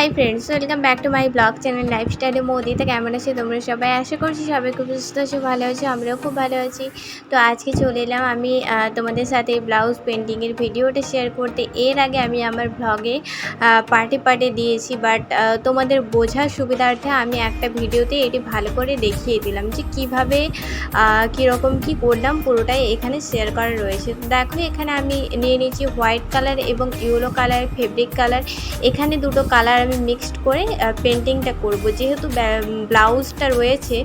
Hi friends welcome back to my blog channel লাইফস্টাইলে মোদিতে কেমন আছে তোমরা সবাই? আশা করছি সবাই খুব সুস্থ আছো, ভালো আছো আমরাও খুব ভালো আছি। তো আজকে চলে এলাম আমি তোমাদের সাথে ব্লাউজ পেন্টিংয়ের ভিডিওটা শেয়ার করতে। এর আগে আমি আমার ব্লগে পার্টি পার্টি দিয়েছি বাট তোমাদের বোঝার সুবিধার্থে আমি একটা ভিডিওতে এটি ভালো করে দেখিয়ে দিলাম যে কীভাবে কীরকম কি করলাম, পুরোটাই এখানে শেয়ার করা রয়েছে। তো দেখো, এখানে আমি নিয়ে নিয়েছি হোয়াইট কালার এবং ইয়েলো কালার ফেব্রিক কালার এখানে দুটো কালার আমি মিক্সড করে পেন্টিংটা করব। যেহেতু ব্লাউজটা রয়েছে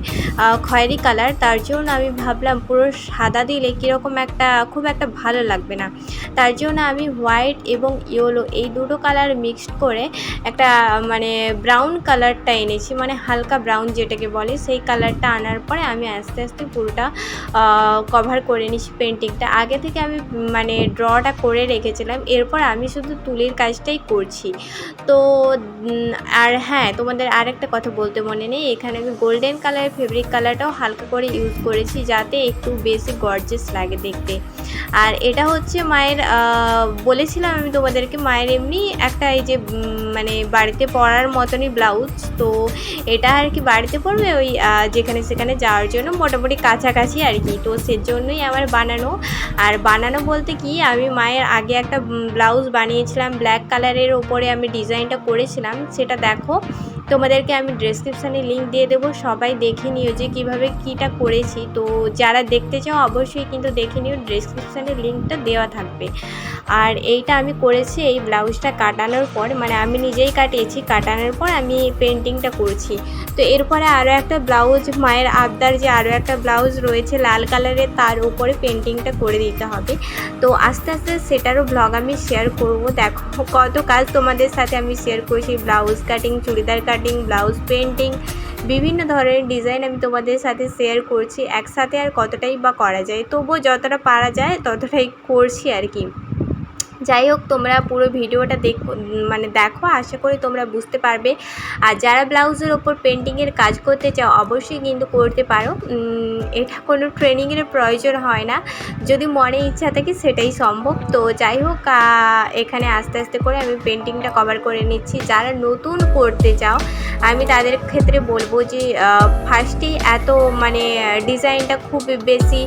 খয়েরি কালার, তার জন্য আমি ভাবলাম পুরো সাদা দিলে কীরকম একটা, খুব একটা ভালো লাগবে না। তার জন্য আমি হোয়াইট এবং ইয়েলো এই দুটো কালার মিক্সড করে একটা মানে ব্রাউন কালারটা এনেছি। মানে হালকা ব্রাউন যেটাকে বলে, সেই কালারটা আনার পরে আমি আস্তে আস্তে পুরোটা কভার করে নিচ্ছি পেন্টিংটা আগে থেকে আমি মানে ড্রটা করে রেখেছিলাম। এরপর আমি শুধু তুলির কাজটাই করছি। তো আর হ্যাঁ তোমাদের আর একটা কথা বলতে মনে নেই, এখানে আমি গোল্ডেন কালারের ফেব্রিক কালারটাও হালকা করে ইউজ করেছি যাতে একটু বেশি গর্জেস লাগে দেখতে। আর এটা হচ্ছে মায়ের বলেছিলাম আমি তোমাদেরকে, মায়ের এমনি একটা এই যে মানে বাড়িতে পরার মতনই ব্লাউজ। তো এটা আর কি বাড়িতে পরবে? ওই যেখানে সেখানে যাওয়ার জন্য মোটামুটি কাছাকাছি আর কি। তো সেজন্যই আমার বানানো। আর বানানো বলতে কি, আমি মায়ের আগে একটা ব্লাউজ বানিয়েছিলাম। ব্ল্যাক কালারের ওপরে আমি ডিজাইনটা করেছিলাম। সেটা দেখো। তোমাদেরকে আমি ডেসক্রিপশানে লিঙ্ক দিয়ে দেবো। সবাই দেখে নিও যে কীভাবে কীটা করেছি। তো যারা দেখতে চাও, অবশ্যই কিন্তু দেখে নিও। ডেসক্রিপশানে লিঙ্কটা দেওয়া থাকবে। আর এইটা আমি করেছি, এই ব্লাউজটা কাটানোর পর মানে আমি নিজেই কাটিয়েছি। কাটানোর পর আমি পেন্টিংটা করছি। তো এরপরে আরও একটা ব্লাউজ মায়ের আবদার যে আরও একটা ব্লাউজ রয়েছে লাল কালারের, তার উপরে পেন্টিংটা করে দিতে হবে। তো আস্তে আস্তে সেটারও ব্লগ আমি শেয়ার করব। দেখো কত কাজ তোমাদের সাথে আমি শেয়ার করছি blouse cutting churidar cutting blouse painting বিভিন্ন ধরনের ডিজাইন আমি তোমাদের সাথে শেয়ার করছি, একসাথে আর কতটাই বা করা যায়। তবুও যতটা পারা যায়, ততটাই করছি আর কি। যাই হোক, তোমরা পুরো ভিডিওটা দেখ মানে দেখো, আশা করি তোমরা বুঝতে পারবে। আর যারা ব্লাউজের ওপর পেন্টিংয়ের কাজ করতে চাও, অবশ্যই কিন্তু করতে পারো। এটা কোনো ট্রেনিংয়ের প্রয়োজন হয় না। যদি মনে ইচ্ছা থাকে, সেটাই সম্ভব। তো যাই হোক এখানে আস্তে আস্তে করে আমি পেন্টিংটা কভার করে নিচ্ছি। যারা নতুন করতে চাও, আমি তাদের ক্ষেত্রে বলব যে ফার্স্টেই এত মানে ডিজাইনটা খুব বেশি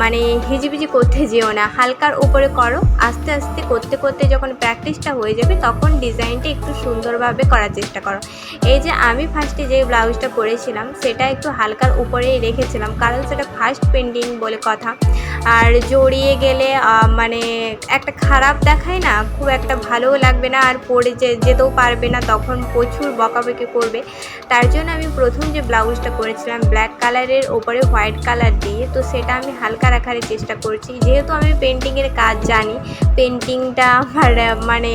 মানে হিজিবিজি করতে যেও না। হালকার উপরে করো, আস্তে আস্তে করতে করতে যখন প্র্যাকটিসটা হয়ে যাবে, তখন ডিজাইনটা একটু সুন্দরভাবে করার চেষ্টা করো। এই যে আমি ফার্স্টে যে ব্লাউজটা করেছিলাম সেটা একটু হালকার উপরেই রেখেছিলাম, কারণ সেটা ফার্স্ট পেন্টিং বলে কথা। আর জড়িয়ে গেলে মানে একটা খারাপ দেখায় না, খুব একটা ভালোও লাগবে না, আর পরে যে, যেতেও পারবে না, তখন প্রচুর বকাবকি করবে। তার জন্য আমি প্রথম যে ব্লাউজটা করেছিলাম ব্ল্যাক কালারের ওপরে হোয়াইট কালার দিয়ে, তো সেটা আমি হালকা রাখার চেষ্টা করছি। যেহেতু আমি পেন্টিংয়ের কাজ জানি পেন্টিংটা আমার মানে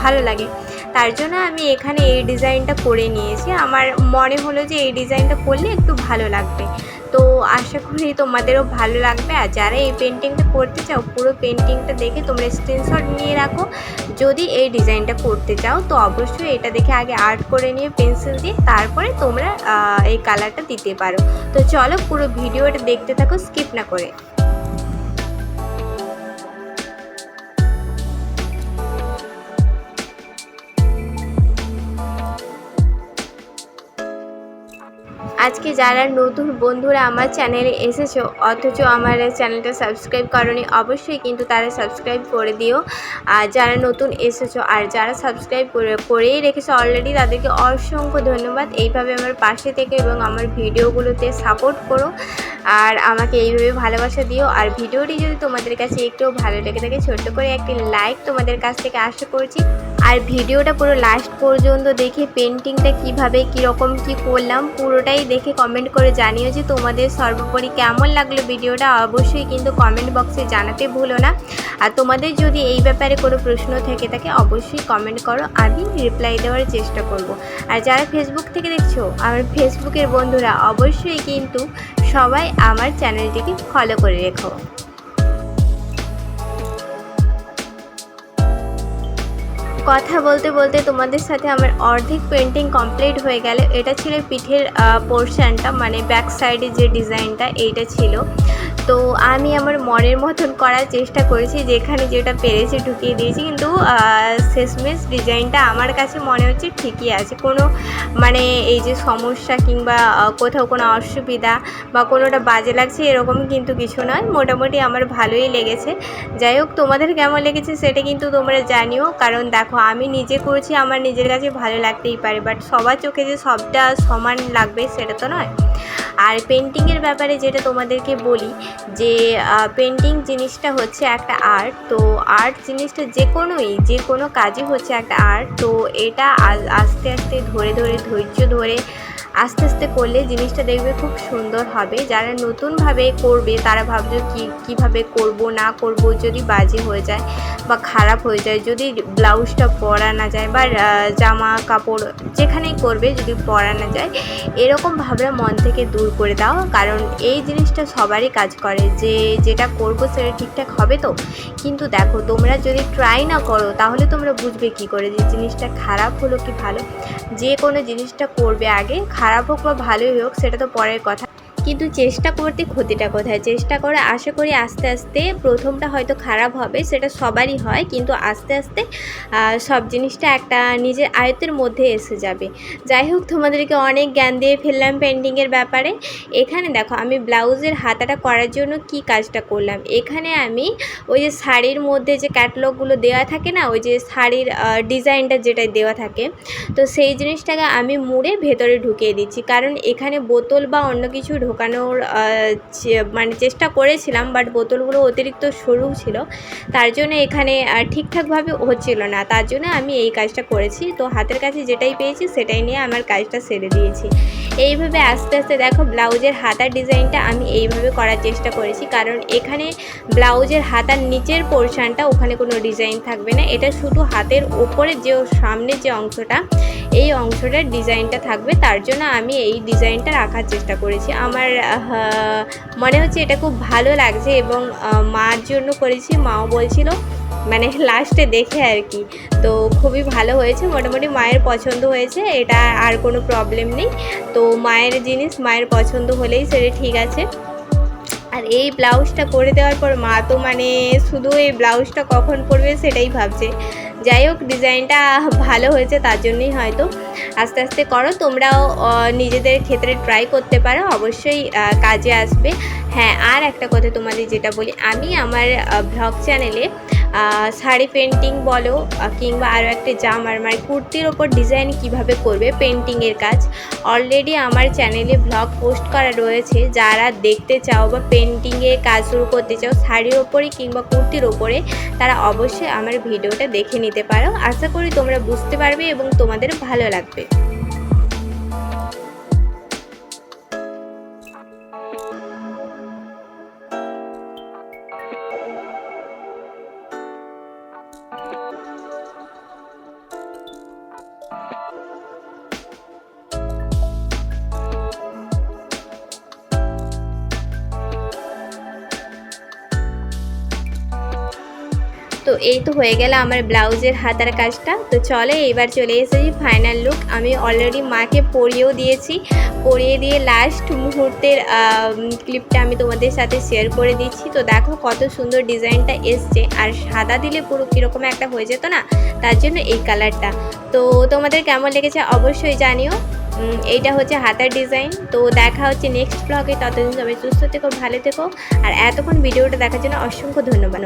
ভালো লাগে। তার জন্য আমি এখানে এই ডিজাইনটা করে নিয়েছি। আমার মনে হলো যে এই ডিজাইনটা করলে একটু ভালো লাগবে। তো আশা করি তোমাদেরও ভালো লাগবে। আর যারা এই পেন্টিংটা করতে চাও, পুরো পেন্টিংটা দেখে তোমরা স্ক্রিনশট নিয়ে রাখো। যদি এই ডিজাইনটা করতে চাও, তো অবশ্যই এটা দেখে আগে আর্ট করে নিয়ে পেন্সিল দিয়ে তারপরে তোমরা এই কালারটা দিতে পারো। তো চলো পুরো ভিডিওটা দেখতে থাকো স্কিপ না করে। আজকে যারা নতুন বন্ধুরা আমার চ্যানেলে এসেছ, অথচ আমার চ্যানেলটা সাবস্ক্রাইব করনি, অবশ্যই কিন্তু তারা সাবস্ক্রাইব করে দিও। আর যারা নতুন এসেছ আর যারা সাবস্ক্রাইব করে, করেই রেখেছো অলরেডি তাদেরকে অসংখ্য ধন্যবাদ। এইভাবে আমার পাশে থেকে এবং আমার ভিডিওগুলোতে সাপোর্ট করো। আর আমাকে এইভাবে ভালোবাসা দিও। আর ভিডিওটি যদি তোমাদের কাছে একটু ভালো লেগে থাকে, ছোট্ট করে একটি লাইক তোমাদের কাছ থেকে আশা করছি। আর ভিডিওটা পুরো লাস্ট পর্যন্ত দেখে পেন্টিংটা কীভাবে, কীরকম, কি করলাম, পুরোটাই দেখে কমেন্ট করে জানিও যে তোমাদের সর্বোপরি কেমন লাগল ভিডিওটা। অবশ্যই কিন্তু কমেন্ট বক্সে জানাতে ভুলো না। আর তোমাদের যদি এই ব্যাপারে কোনো প্রশ্ন থেকে থাকে, অবশ্যই কমেন্ট করো, আমি রিপ্লাই দেওয়ার চেষ্টা করব। আর যারা ফেসবুক থেকে দেখছ, আমার ফেসবুকের বন্ধুরা, অবশ্যই কিন্তু সবাই আমার চ্যানেলটিকে ফলো করে রেখো। কথা বলতে বলতে তোমাদের সাথে আমার অর্ধেক পেন্টিং কমপ্লিট হয়ে গেল। এটা ছিল পিঠের পোর্শনটা মানে ব্যাক সাইডে যে ডিজাইনটা এইটা ছিল। তো আমি আমার মনের মতন করার চেষ্টা করেছি, যেখানে যেটা পেরেছি ঢুকিয়ে দিয়েছি। কিন্তু শেষমেশ ডিজাইনটা আমার কাছে মনে হচ্ছে ঠিকই আছে। কোনো মানে এই যে সমস্যা কিংবা কোথাও কোনো অসুবিধা বা কোনোটা বাজে লাগছে, এরকম কিন্তু কিছু নয়। মোটামুটি আমার ভালোই লেগেছে। যাই হোক, তোমাদের কেমন লেগেছে সেটা কিন্তু তোমরা জানিও। কারণ দেখো, আমি নিজে করছি, আমার নিজের কাছে ভালো লাগতেই পারে। বাট সবার চোখে যে সবটা সমান লাগবে, সেটা তো নয়। আর পেন্টিংয়ের ব্যাপারে যেটা তোমাদেরকে বলি, যে পেন্টিং জিনিসটা হচ্ছে একটা আর্ট তো আর্ট জিনিসটা যে কোনোই, যে কোনো কাজই হচ্ছে একটা আর্ট তো এটা আস্তে আস্তে ধরে ধরে ধৈর্য ধরে আস্তে আস্তে করলে জিনিসটা দেখবে খুব সুন্দর হবে। যারা নতুনভাবে করবে, তারা ভাবছে কি, কীভাবে করব, না করব, যদি বাজে হয়ে যায় বা খারাপ হয়ে যায়, যদি ব্লাউজটা পরা না যায় বা জামা কাপড় যেখানেই করবে যদি পরা না যায়, এরকম ভাবনা মন থেকে দূর করে দাও। কারণ এই জিনিসটা সবারই কাজ করে যে, যেটা করব সেটা ঠিকঠাক হবে তো। কিন্তু দেখো, তোমরা যদি ট্রাই না করো, তাহলে তোমরা বুঝবে কি করে যে জিনিসটা খারাপ হলো কি ভালো। যে কোনো জিনিসটা করবে আগে, খারাপ হোক বা ভালোই হোক সেটা তো পরের কথা। কিন্তু চেষ্টা করতে ক্ষতিটা কোথায়? চেষ্টা করে আশা করি আস্তে আস্তে প্রথমটা হয়তো খারাপ হবে, সেটা সবারই হয়, কিন্তু আস্তে আস্তে সব জিনিসটা একটা নিজের আয়ত্তের মধ্যে এসে যাবে। যাই হোক, তোমাদেরকে অনেক জ্ঞান দিয়ে ফেললাম পেন্টিংয়ের ব্যাপারে। এখানে দেখো, আমি ব্লাউজের হাতাটা করার জন্য কি কাজটা করলাম? এখানে আমি ওই যে শাড়ির মধ্যে যে ক্যাটলগুলো দেওয়া থাকে না, ওই যে শাড়ির ডিজাইনটা যেটা দেওয়া থাকে, তো সেই জিনিসটাকে আমি মুড়ে ভেতরে ঢুকিয়ে দিচ্ছি। কারণ এখানে বোতল বা অন্য কিছু ঢোকানোর মানে চেষ্টা করেছিলাম বাট বোতলগুলো অতিরিক্ত সরু ছিল। তার জন্য এখানে ঠিকঠাকভাবে হচ্ছিল না। তার জন্য আমি এই কাজটা করেছি। তো হাতের কাছে যেটাই পেয়েছি, সেটাই নিয়ে আমার কাজটা সেরে দিয়েছি। এইভাবে আস্তে আস্তে দেখো, ব্লাউজের হাতার ডিজাইনটা আমি এইভাবে করার চেষ্টা করেছি। কারণ এখানে ব্লাউজের হাতার নিচের পোর্শনটা ওখানে কোনো ডিজাইন থাকবে না। এটা শুধু হাতের ওপরে যে, সামনে যে অংশটা এই অংশটার ডিজাইনটা থাকবে, তার জন্য আমি এই ডিজাইনটা রাখার চেষ্টা করেছি। আমার মনে হচ্ছে এটা খুব ভালো লাগছে এবং মার জন্য করেছি, মাও বলছিল মানে লাস্টে দেখে আর কি। তো খুবই ভালো হয়েছে, মোটামুটি মায়ের পছন্দ হয়েছে, এটা আর কোনো প্রবলেম নেই। তো মায়ের জিনিস মায়ের পছন্দ হলেই সেটা ঠিক আছে। আর এই ব্লাউজটা করে দেওয়ার পর মা তো মানে শুধু এই ব্লাউজটা কখন পরবে সেটাই ভাবছে। যাই হোক, ডিজাইনটা ভালো হয়েছে, তার জন্যই হয়তো আস্তে আস্তে করো। তোমরাও নিজেদের ক্ষেত্রে ট্রাই করতে পারো, অবশ্যই কাজে আসবে। হ্যাঁ আর একটা কথা তোমাদের যেটা বলি, আমি আমার ব্লগ চ্যানেলে শাড়ি পেন্টিং বলো কিংবা আরও একটা জামার মানে কুর্তির ওপর ডিজাইন কীভাবে করবে পেন্টিংয়ের কাজ। অলরেডি আমার চ্যানেলে ব্লগ পোস্ট করা রয়েছে। যারা দেখতে চাও বা পেন্টিংয়ে কাজ শুরু করতে চাও, শাড়ির ওপরে কিংবা কুর্তির ওপরে, তারা অবশ্যই আমার ভিডিওটা দেখে নিতে পারো। আশা করি তোমরা বুঝতে পারবে এবং তোমাদের ভালো লাগবে। তো এই তো হয়ে গেল আমার ব্লাউজের হাতার কাজটা। তো চলে, এবার চলে এসেছি ফাইনাল লুক আমি অলরেডি মাকে পরিয়েও দিয়েছি। পরিয়ে দিয়ে লাস্ট মুহূর্তের ক্লিপটা আমি তোমাদের সাথে শেয়ার করে দিচ্ছি। তো দেখো কত সুন্দর ডিজাইনটা এসছে। আর সাদা দিলে পুরো কীরকম একটা হয়ে যেত না, তার জন্য এই কালারটা তো তোমাদের কেমন লেগেছে অবশ্যই জানিও। এইটা হচ্ছে হাতার ডিজাইন তো দেখা হচ্ছে নেক্সট ব্লগে ততদিন সবাই সুস্থ থেকো, ভালো থেকো। আর এতক্ষণ ভিডিওটা দেখার জন্য অসংখ্য ধন্যবাদ।